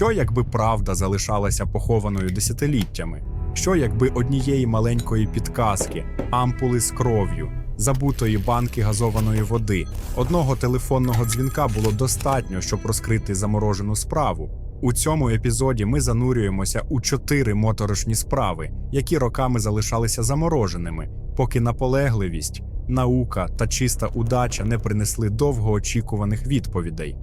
Що якби правда залишалася похованою десятиліттями? Що якби однієї маленької підказки, ампули з кров'ю, забутої банки газованої води, одного телефонного дзвінка було достатньо, щоб розкрити заморожену справу? У цьому епізоді ми занурюємося у чотири моторошні справи, які роками залишалися замороженими, поки наполегливість, наука та чиста удача не принесли довгоочікуваних відповідей.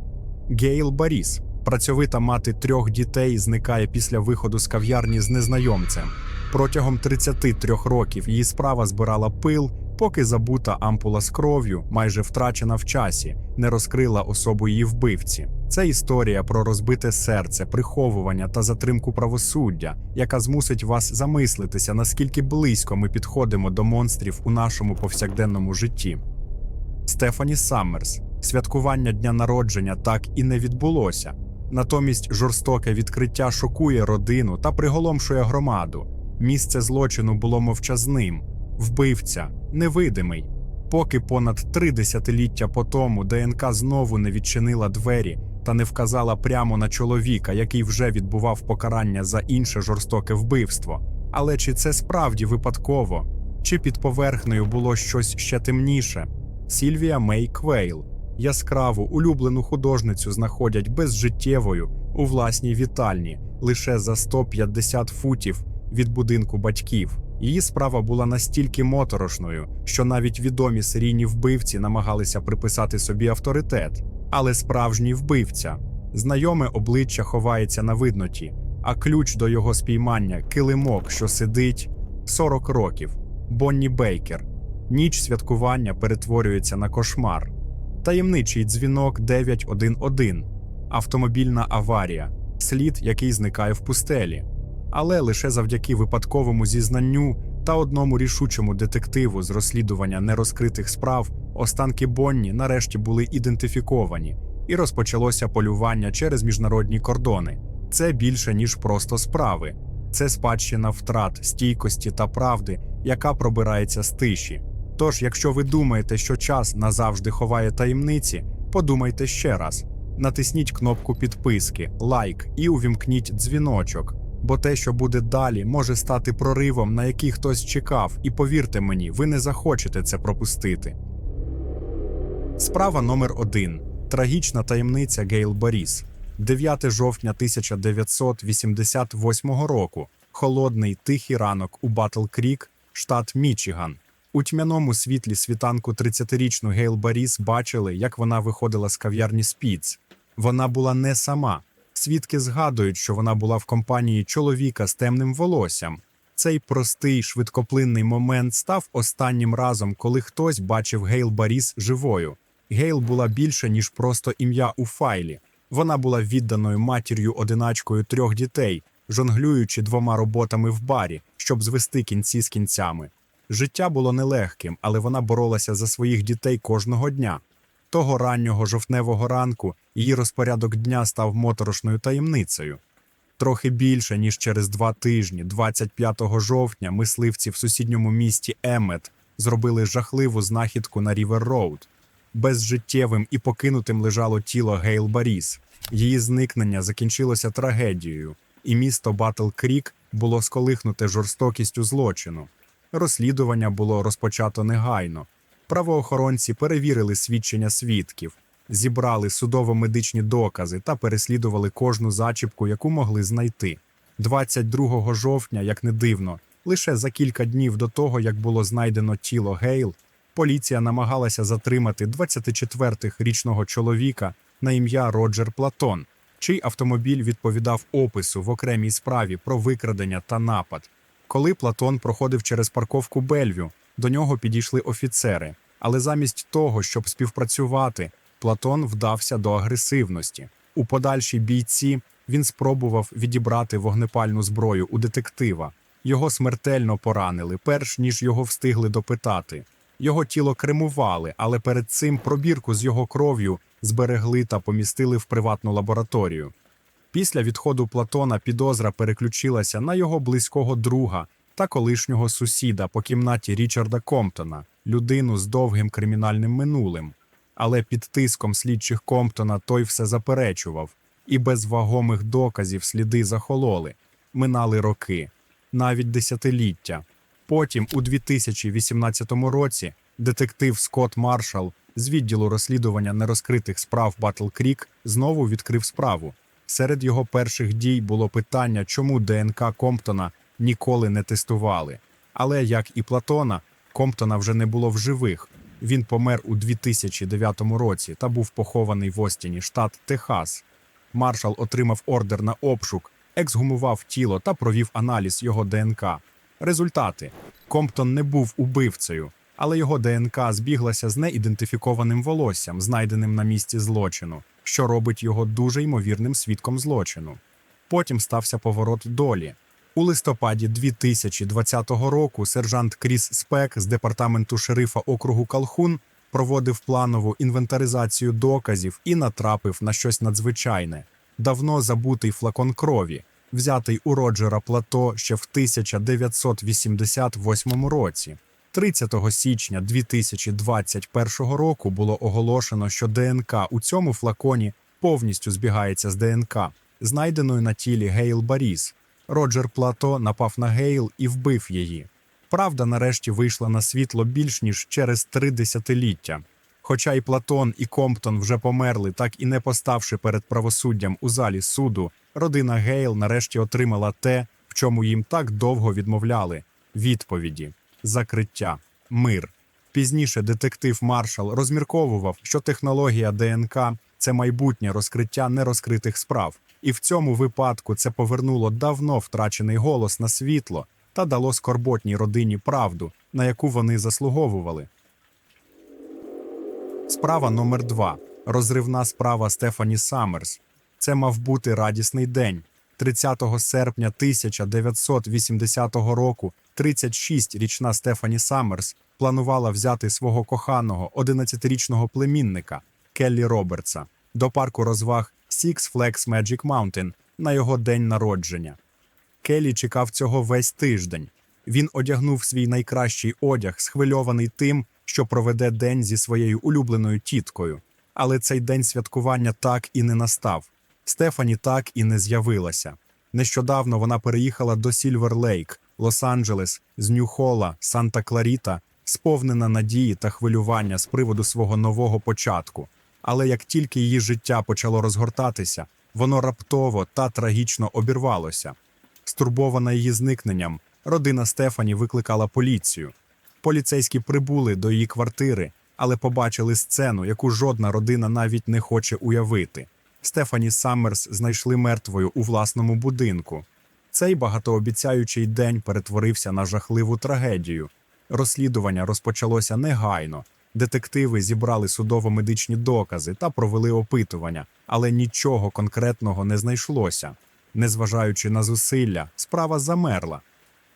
Гейл Баріс, працьовита мати трьох дітей, зникає після виходу з кав'ярні з незнайомцем. Протягом 33 років її справа збирала пил, поки забута ампула з кров'ю, майже втрачена в часі, не розкрила особу її вбивці. Це історія про розбите серце, приховування та затримку правосуддя, яка змусить вас замислитися, наскільки близько ми підходимо до монстрів у нашому повсякденному житті. Стефані Саммерс. Святкування дня народження так і не відбулося. Натомість жорстоке відкриття шокує родину та приголомшує громаду. Місце злочину було мовчазним, вбивця, невидимий. Поки понад три десятиліття по тому ДНК знову не відчинила двері та не вказала прямо на чоловіка, який вже відбував покарання за інше жорстоке вбивство. Але чи це справді випадково? Чи під поверхнею було щось ще темніше? Сільвія Мей Квейл. Яскраву улюблену художницю знаходять безжиттєвою у власній вітальні лише за 150 футів від будинку батьків. Її справа була настільки моторошною, що навіть відомі серійні вбивці намагалися приписати собі авторитет. Але справжній вбивця, знайоме обличчя ховається на видноті, а ключ до його спіймання килимок, що сидить 40 років. Бонні Бейкер. Ніч святкування перетворюється на кошмар. Таємничий дзвінок 911. Автомобільна аварія. Слід, який зникає в пустелі. Але лише завдяки випадковому зізнанню та одному рішучому детективу з розслідування нерозкритих справ останки Бонні нарешті були ідентифіковані, і розпочалося полювання через міжнародні кордони. Це більше ніж просто справи. Це спадщина втрат, стійкості та правди, яка пробирається з тиші. Тож, якщо ви думаєте, що час назавжди ховає таємниці, подумайте ще раз. Натисніть кнопку підписки, лайк і увімкніть дзвіночок, бо те, що буде далі, може стати проривом, на який хтось чекав, і повірте мені, ви не захочете це пропустити. Справа номер 1 Трагічна таємниця Гейл Боріс. 9 жовтня 1988 року. Холодний тихий ранок у Батл Крік, штат Мічиган. У тьмяному світлі світанку 30-річну Гейл Баріс бачили, як вона виходила з кав'ярні Спіц. Вона була не сама. Свідки згадують, що вона була в компанії чоловіка з темним волоссям. Цей простий швидкоплинний момент став останнім разом, коли хтось бачив Гейл Баріс живою. Гейл була більше, ніж просто ім'я у файлі. Вона була відданою матір'ю одиначкою трьох дітей, жонглюючи двома роботами в барі, щоб звести кінці з кінцями. Життя було нелегким, але вона боролася за своїх дітей кожного дня. Того раннього жовтневого ранку її розпорядок дня став моторошною таємницею. Трохи більше ніж через два тижні, 25 жовтня, мисливці в сусідньому місті Еммет зробили жахливу знахідку на Рівер Роуд. Безжиттєвим і покинутим лежало тіло Гейл Баріс. Її зникнення закінчилося трагедією, і місто Батл Крік було сколихнуте жорстокістю злочину. Розслідування було розпочато негайно. Правоохоронці перевірили свідчення свідків, зібрали судово-медичні докази та переслідували кожну зачіпку, яку могли знайти. 22 жовтня, як не дивно, лише за кілька днів до того, як було знайдено тіло Гейл, поліція намагалася затримати 24-річного чоловіка на ім'я Роджер Платон, чий автомобіль відповідав опису в окремій справі про викрадення та напад. Коли Платон проходив через парковку Бельвю, до нього підійшли офіцери, але замість того, щоб співпрацювати, Платон вдався до агресивності. У подальшій бійці він спробував відібрати вогнепальну зброю у детектива. Його смертельно поранили, перш ніж його встигли допитати. Його тіло кремували, але перед цим пробірку з його кров'ю зберегли та помістили в приватну лабораторію. Після відходу Платона підозра переключилася на його близького друга та колишнього сусіда по кімнаті Річарда Комптона, людину з довгим кримінальним минулим. Але під тиском слідчих Комптона той все заперечував. і без вагомих доказів сліди захололи. Минали роки, навіть десятиліття. Потім, у 2018 році, детектив Скотт Маршал з відділу розслідування нерозкритих справ Батл Крік знову відкрив справу. Серед його перших дій було питання, чому ДНК Комптона ніколи не тестували. Але як і Платона, Комптона вже не було в живих. Він помер у 2009 році та був похований в Остіні, штат Техас. Маршал отримав ордер на обшук, ексгумував тіло та провів аналіз його ДНК. Результати: Комптон не був убивцею, але його ДНК збіглася з неідентифікованим волоссям, знайденим на місці злочину, що робить його дуже ймовірним свідком злочину. Потім стався поворот долі. У листопаді 2020 року сержант Кріс Спек з департаменту шерифа округу Калхун проводив планову інвентаризацію доказів і натрапив на щось надзвичайне давно забутий флакон крові, взятий у Роджера Плато ще в 1988 році. 30 січня 2021 року було оголошено, що ДНК у цьому флаконі повністю збігається з ДНК, знайденою на тілі Гейл Баріс. Роджер Плато напав на Гейл і вбив її. Правда, нарешті вийшла на світло більш ніж через три десятиліття. Хоча і Платон, і Комптон вже померли, так і не поставши перед правосуддям у залі суду, родина Гейл нарешті отримала те, в чому їм так довго відмовляли відповіді, закриття, мир. Пізніше детектив Маршал розмірковував, що технологія ДНК це майбутнє розкриття нерозкритих справ, і в цьому випадку це повернуло давно втрачений голос на світло та дало скорботній родині правду, на яку вони заслуговували. Справа номер 2 Розривна справа Стефані Саммерс. Це мав бути радісний день. 30 серпня 1980 року 36-річна Стефані Саммерс планувала взяти свого коханого 11-річного племінника Келлі Робертса до парку розваг Six Flags Magic Mountain на його день народження. Келлі чекав цього весь тиждень. Він одягнув свій найкращий одяг, схвильований тим, що проведе день зі своєю улюбленою тіткою. Але цей день святкування так і не настав. Стефані так і не з'явилася. Нещодавно вона переїхала до Сільвер Лейк, Лос-Анджелес, з Нью-Холла, Санта-Кларіта, сповнена надії та хвилювання з приводу свого нового початку. Але як тільки її життя почало розгортатися, воно раптово та трагічно обірвалося. Стурбована її зникненням, родина Стефані викликала поліцію. Поліцейські прибули до її квартири, але побачили сцену, яку жодна родина навіть не хоче уявити. Стефані Саммерс знайшли мертвою у власному будинку. Цей багатообіцяючий день перетворився на жахливу трагедію. Розслідування розпочалося негайно. Детективи зібрали судово-медичні докази та провели опитування, але нічого конкретного не знайшлося. Незважаючи на зусилля, справа замерла.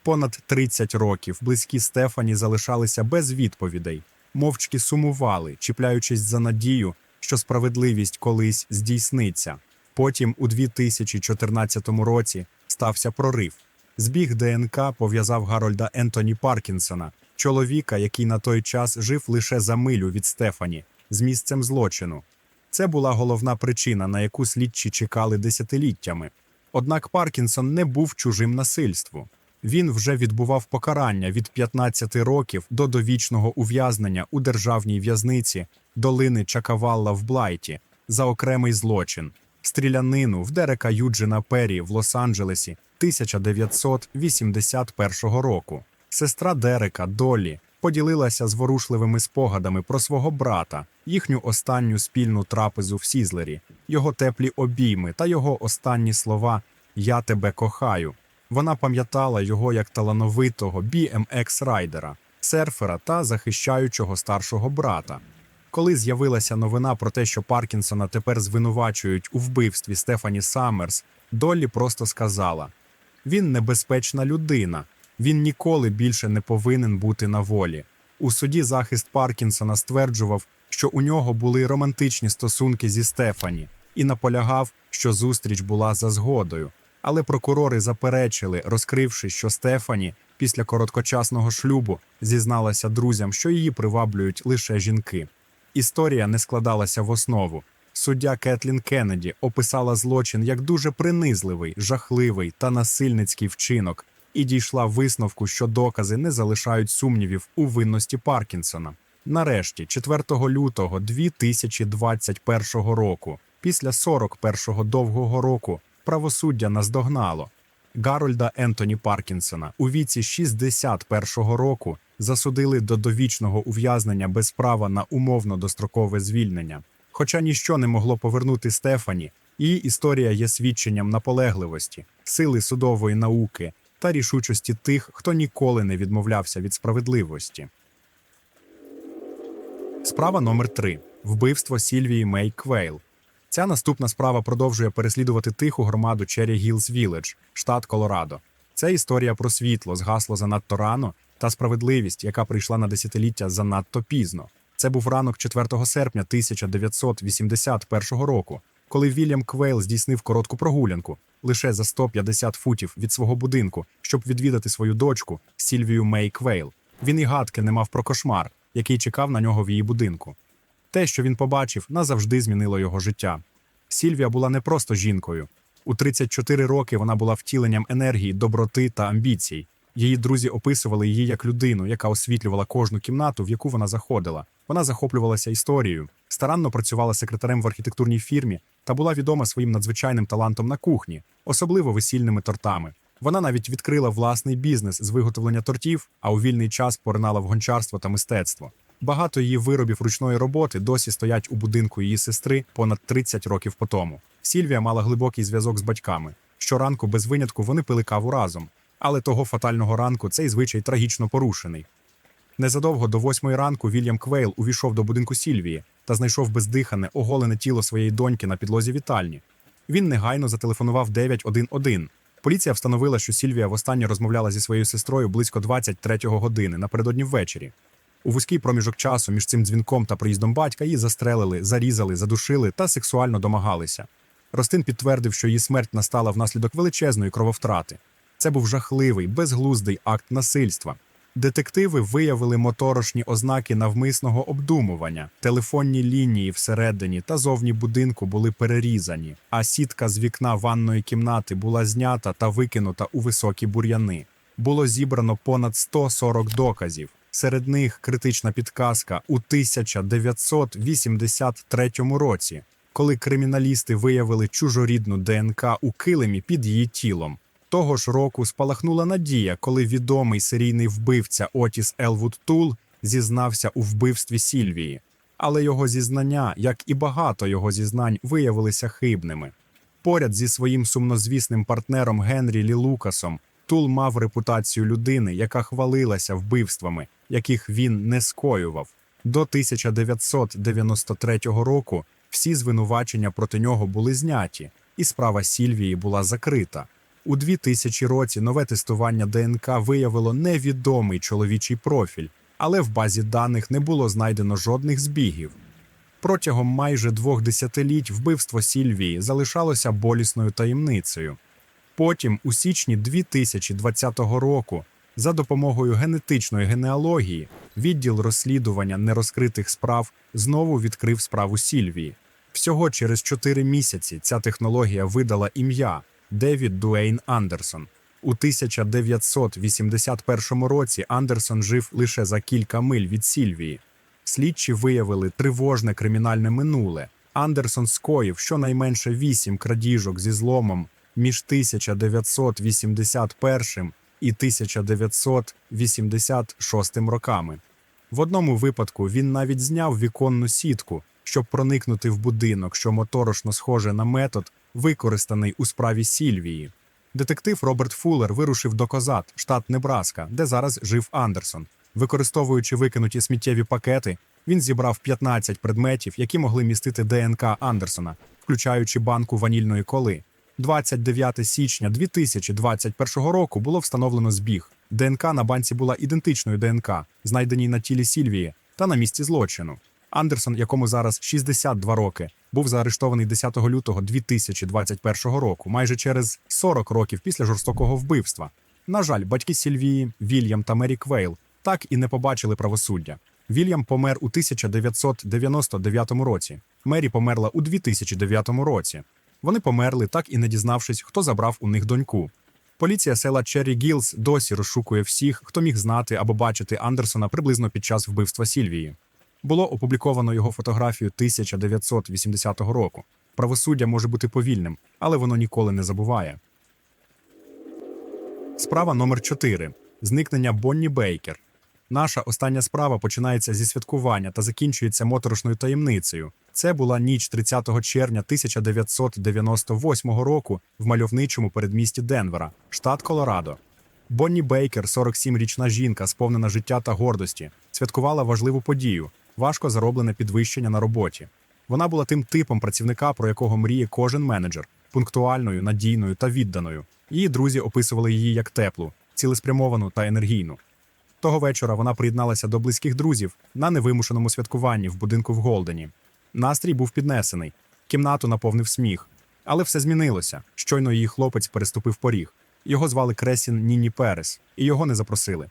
Понад 30 років близькі Стефані залишалися без відповідей, мовчки сумували, чіпляючись за надію, що справедливість колись здійсниться. Потім, у 2014 році, стався прорив. Збіг ДНК пов'язав Гарольда Ентоні Паркінсона, чоловіка, який на той час жив лише за милю від Стефані, з місцем злочину. Це була головна причина, на яку слідчі чекали десятиліттями. Однак Паркінсон не був чужим насильству. Він вже відбував покарання від 15 років до довічного ув'язнення у державній в'язниці долини Чакавалла в Блайті за окремий злочин, стрілянину в Дерека Юджина Перрі в Лос-Анджелесі 1981 року. Сестра Дерека Долі поділилася зворушливими спогадами про свого брата, їхню останню спільну трапезу в Сізлері, його теплі обійми та його останні слова Я тебе кохаю. Вона пам'ятала його як талановитого BMX райдера, серфера та захищаючого старшого брата. Коли з'явилася новина про те, що Паркінсона тепер звинувачують у вбивстві Стефані Саммерс, Доллі просто сказала: він небезпечна людина, він ніколи більше не повинен бути на волі. У суді захист Паркінсона стверджував, що у нього були романтичні стосунки зі Стефані, і наполягав, що зустріч була за згодою. Але прокурори заперечили, розкривши, що Стефані після короткочасного шлюбу зізналася друзям, що її приваблюють лише жінки. Історія не складалася в основу. Суддя Кетлін Кеннеді описала злочин як дуже принизливий, жахливий та насильницький вчинок і дійшла висновку, що докази не залишають сумнівів у винності Паркінсона. Нарешті, 4 лютого 2021 року, після 41-го довгого року, правосуддя наздогнало. Гарольда Ентоні Паркінсона у віці 61 року засудили до довічного ув'язнення без права на умовно дострокове звільнення. Хоча ніщо не могло повернути Стефані, її історія є свідченням наполегливості, сили судової науки та рішучості тих, хто ніколи не відмовлявся від справедливості. Справа номер 3 вбивство Сільвії Мей Квейл. Ця наступна справа продовжує переслідувати тиху громаду Черрі Гілз Вілледж, штат Колорадо. Це історія про світло, згасло занадто рано, та справедливість, яка прийшла на десятиліття занадто пізно. Це був ранок 4 серпня 1981 року, коли Вільям Квейл здійснив коротку прогулянку лише за 150 футів від свого будинку, щоб відвідати свою дочку Сільвію Мей Квейл. Він і гадки не мав про кошмар, який чекав на нього в її будинку. Те, що він побачив, назавжди змінило його життя. Сільвія була не просто жінкою. У 34 роки вона була втіленням енергії, доброти та амбіцій. Її друзі описували її як людину, яка освітлювала кожну кімнату, в яку вона заходила. Вона захоплювалася історією, старанно працювала секретарем в архітектурній фірмі та була відома своїм надзвичайним талантом на кухні, особливо весільними тортами. Вона навіть відкрила власний бізнес з виготовлення тортів, а у вільний час поринала в гончарство та мистецтво. Багато її виробів ручної роботи досі стоять у будинку її сестри понад 30 років по тому. Сільвія мала глибокий зв'язок з батьками. Щоранку без винятку вони пили каву разом. Але того фатального ранку цей звичай трагічно порушений. Незадовго до восьмої ранку Вільям Квейл увійшов до будинку Сільвії та знайшов бездихане, оголене тіло своєї доньки на підлозі вітальні. Він негайно зателефонував 911. Поліція встановила, що Сільвія востаннє розмовляла зі своєю сестрою близько 23-го години напередодні ввечері. У вузький проміжок часу між цим дзвінком та приїздом батька її застрелили, зарізали, задушили та сексуально домагалися. Ростин підтвердив, що її смерть настала внаслідок величезної крововтрати. Це був жахливий, безглуздий акт насильства. Детективи виявили моторошні ознаки навмисного обдумування. Телефонні лінії всередині та зовні будинку були перерізані, а сітка з вікна ванної кімнати була знята та викинута у високі бур'яни. Було зібрано понад 140 доказів. Серед них критична підказка у 1983 році, коли криміналісти виявили чужорідну ДНК у килимі під її тілом. Того ж року спалахнула надія, коли відомий серійний вбивця Отіс Елвуд Тул зізнався у вбивстві Сільвії. Але його зізнання, як і багато його зізнань, виявилися хибними. Поряд зі своїм сумнозвісним партнером Генрі Лі Лукасом Тул мав репутацію людини, яка хвалилася вбивствами, яких він не скоював. До 1993 року всі звинувачення проти нього були зняті, і справа Сільвії була закрита. У 2000 році нове тестування ДНК виявило невідомий чоловічий профіль, але в базі даних не було знайдено жодних збігів. Протягом майже двох десятиліть вбивство Сільвії залишалося болісною таємницею. Потім, у січні 2020 року, за допомогою генетичної генеалогії, відділ розслідування нерозкритих справ знову відкрив справу Сільвії. Всього через чотири місяці ця технологія видала ім'я Девід Дуейн Андерсон. У 1981 році Андерсон жив лише за кілька миль від Сільвії. Слідчі виявили тривожне кримінальне минуле. Андерсон скоїв щонайменше вісім крадіжок зі зломом між 1981 і 1986 роками. В одному випадку він навіть зняв віконну сітку, щоб проникнути в будинок, що моторошно схоже на метод, використаний у справі Сільвії. Детектив Роберт Фуллер вирушив до Козат, штат Небраска, де зараз жив Андерсон. Використовуючи викинуті сміттєві пакети, він зібрав 15 предметів, які могли містити ДНК Андерсона, включаючи банку ванільної коли. 29 січня 2021 року було встановлено збіг. ДНК на банці була ідентичною ДНК, знайденій на тілі Сільвії та на місці злочину. Андерсон, якому зараз 62 роки, був заарештований 10 лютого 2021 року, майже через 40 років після жорстокого вбивства. На жаль, батьки Сільвії, Вільям та Мері Квейл так і не побачили правосуддя. Вільям помер у 1999 році. Мері померла у 2009 році. Вони померли, так і не дізнавшись, хто забрав у них доньку. Поліція села Черрі Гілз досі розшукує всіх, хто міг знати або бачити Андерсона приблизно під час вбивства Сільвії. Було опубліковано його фотографію 1980 року. Правосуддя може бути повільним, але воно ніколи не забуває. Справа номер 4. Зникнення Бонні Бейкер. Наша остання справа починається зі святкування та закінчується моторошною таємницею. Це була ніч 30 червня 1998 року в мальовничому передмісті Денвера, штат Колорадо. Бонні Бейкер, 47-річна жінка, сповнена життя та гордості, святкувала важливу подію важко зароблене підвищення на роботі. Вона була тим типом працівника, про якого мріє кожен менеджер, пунктуальною, надійною та відданою. Її друзі описували її як теплу, цілеспрямовану та енергійну. Того вечора вона приєдналася до близьких друзів на невимушеному святкуванні в будинку в Голдені. Настрій був піднесений, кімнату наповнив сміх. Але все змінилося. Щойно її хлопець переступив поріг. Його звали Кресін Ніні Перес, і його не запросили.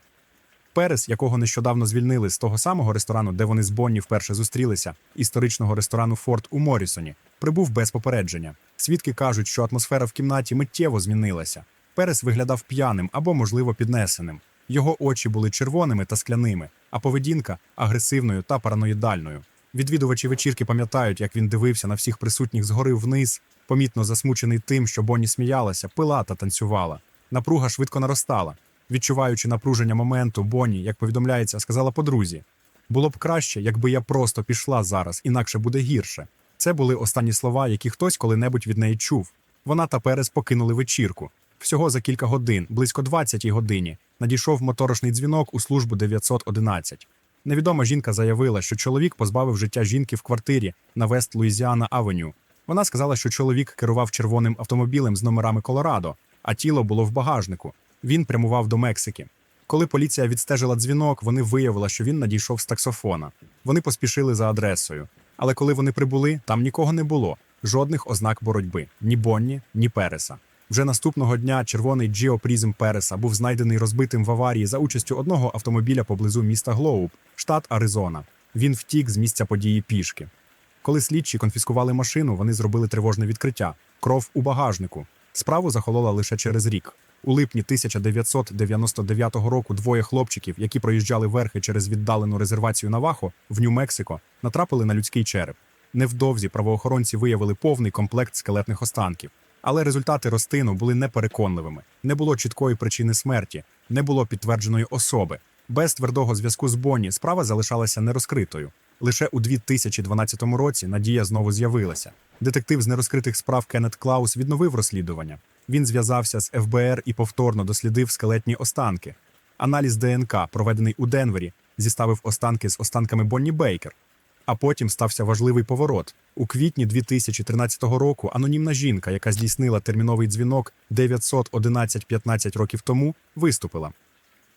Перес, якого нещодавно звільнили з того самого ресторану, де вони з Бонні вперше зустрілися, історичного ресторану Форт у Морісоні, прибув без попередження. Свідки кажуть, що атмосфера в кімнаті миттєво змінилася. Перес виглядав п'яним або, можливо, піднесеним. Його очі були червоними та скляними, а поведінка агресивною та параноїдальною. Відвідувачі вечірки пам'ятають, як він дивився на всіх присутніх згори вниз, помітно засмучений тим, що Бонні сміялася, пила та танцювала. Напруга швидко наростала. Відчуваючи напруження моменту, Бонні, як повідомляється, сказала подрузі: було б краще, якби я просто пішла зараз, інакше буде гірше. Це були останні слова, які хтось коли-небудь від неї чув. Вона та Перес покинули вечірку. Всього за кілька годин, близько 20-й годині, надійшов моторошний дзвінок у службу 911. Невідома жінка заявила, що чоловік позбавив життя жінки в квартирі на Вест Луїзіана Авеню. Вона сказала, що чоловік керував червоним автомобілем з номерами Колорадо, а тіло було в багажнику. Він прямував до Мексики. Коли поліція відстежила дзвінок, вони виявили, що він надійшов з таксофона. Вони поспішили за адресою. Але коли вони прибули, там нікого не було, жодних ознак боротьби ні Бонні, ні Переса. Вже наступного дня червоний Джіо Прізм Переса був знайдений розбитим в аварії за участю одного автомобіля поблизу міста Глоуб, штат Аризона. Він втік з місця події пішки. Коли слідчі конфіскували машину, вони зробили тривожне відкриття кров у багажнику. Справу захолола лише через рік. У липні 1999 року двоє хлопчиків, які проїжджали верхи через віддалену резервацію Навахо в Нью-Мексико, натрапили на людський череп. Невдовзі правоохоронці виявили повний комплект скелетних останків. Але результати розтину були непереконливими. Не було чіткої причини смерті, не було підтвердженої особи. Без твердого зв'язку з Бонні справа залишалася нерозкритою. Лише у 2012 році Надія знову з'явилася. Детектив з нерозкритих справ Кеннет Клаус відновив розслідування. Він зв'язався з ФБР і повторно дослідив скелетні останки. Аналіз ДНК, проведений у Денвері, зіставив останки з останками Бонні Бейкер. А потім стався важливий поворот. У квітні 2013 року анонімна жінка, яка здійснила терміновий дзвінок 911-15 років тому, виступила.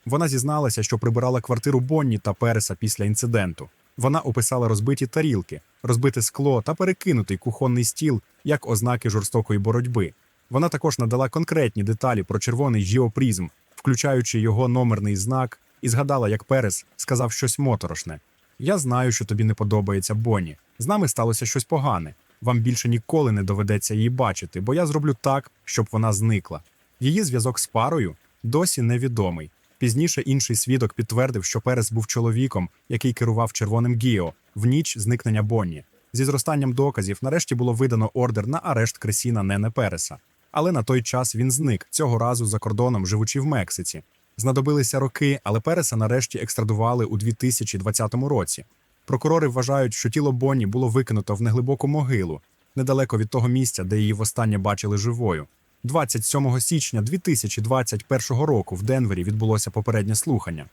Вона зізналася, що прибирала квартиру Бонні та Переса після інциденту. Вона описала розбиті тарілки, розбите скло та перекинутий кухонний стіл як ознаки жорстокої боротьби. Вона також надала конкретні деталі про червоний жіопрізм, включаючи його номерний знак, і згадала, як Перес сказав щось моторошне. Я знаю, що тобі не подобається Бонні. З нами сталося щось погане. Вам більше ніколи не доведеться її бачити, бо я зроблю так, щоб вона зникла. Її зв'язок з парою досі невідомий. Пізніше інший свідок підтвердив, що Перес був чоловіком, який керував червоним Гіо в ніч зникнення Бонні. Зі зростанням доказів нарешті було видано ордер на арешт Кресіна Нене Переса. Але на той час він зник цього разу за кордоном, живучи в Мексиці. Знадобилися роки, але Переса нарешті екстрадували у 2020 році. Прокурори вважають, що тіло Бонні було викинуто в неглибоку могилу, недалеко від того місця, де її востаннє бачили живою. 27 січня 2021 року в Денвері відбулося попереднє слухання.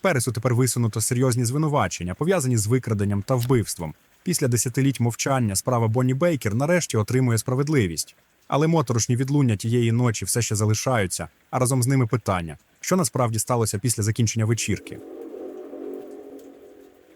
Пересу тепер висунуто серйозні звинувачення, пов'язані з викраденням та вбивством. Після десятиліть мовчання справа Бонні Бейкер нарешті отримує справедливість. Але моторошні відлуння тієї ночі все ще залишаються, а разом з ними питання, що насправді сталося після закінчення вечірки.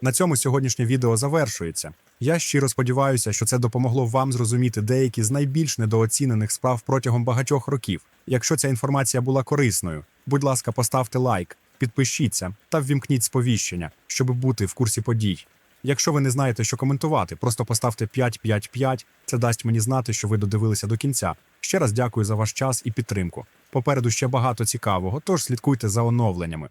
На цьому сьогоднішнє відео завершується. Я щиро сподіваюся, що це допомогло вам зрозуміти деякі з найбільш недооцінених справ протягом багатьох років. Якщо ця інформація була корисною, будь ласка, поставте лайк, підпишіться та ввімкніть сповіщення, щоб бути в курсі подій. Якщо ви не знаєте, що коментувати, просто поставте 555. Це дасть мені знати, що ви додивилися до кінця. Ще раз дякую за ваш час і підтримку. Попереду ще багато цікавого, тож слідкуйте за оновленнями.